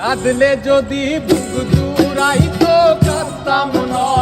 কাঁদলে যদি বুক জুড়াই তো কাঁদতাম নয়।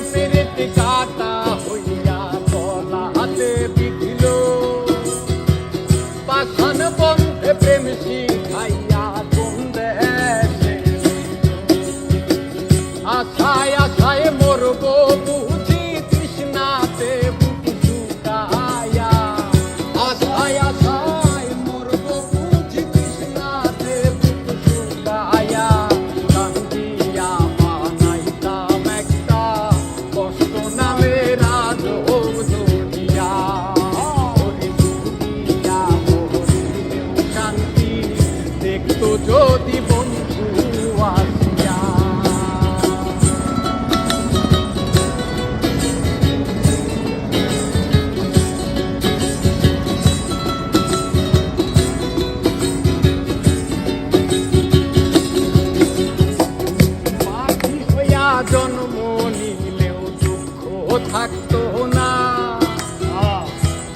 se. জন্ম নিলেও দুঃখ থাকতো না।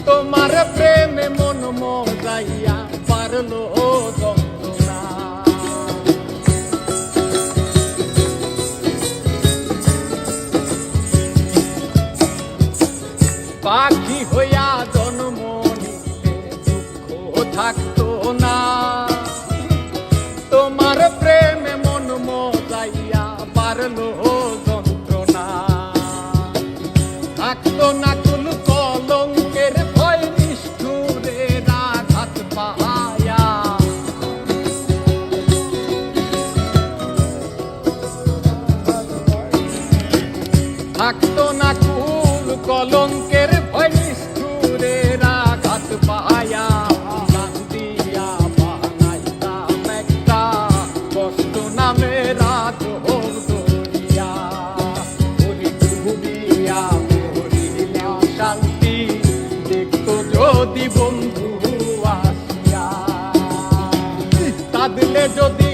তোমার প্রেমে মন মজাইয়া পারল পাখি হইয়া জন্ম নিলে দুঃখ থাকতো না। তোমার প্রেমে মন মজাইয়া পারল থাকতো না চুল কলঙ্কের ভয় নিষ্ঠুরের আঘাত পায়া যদি বন্ধু আসিয়া। তাদলে যদি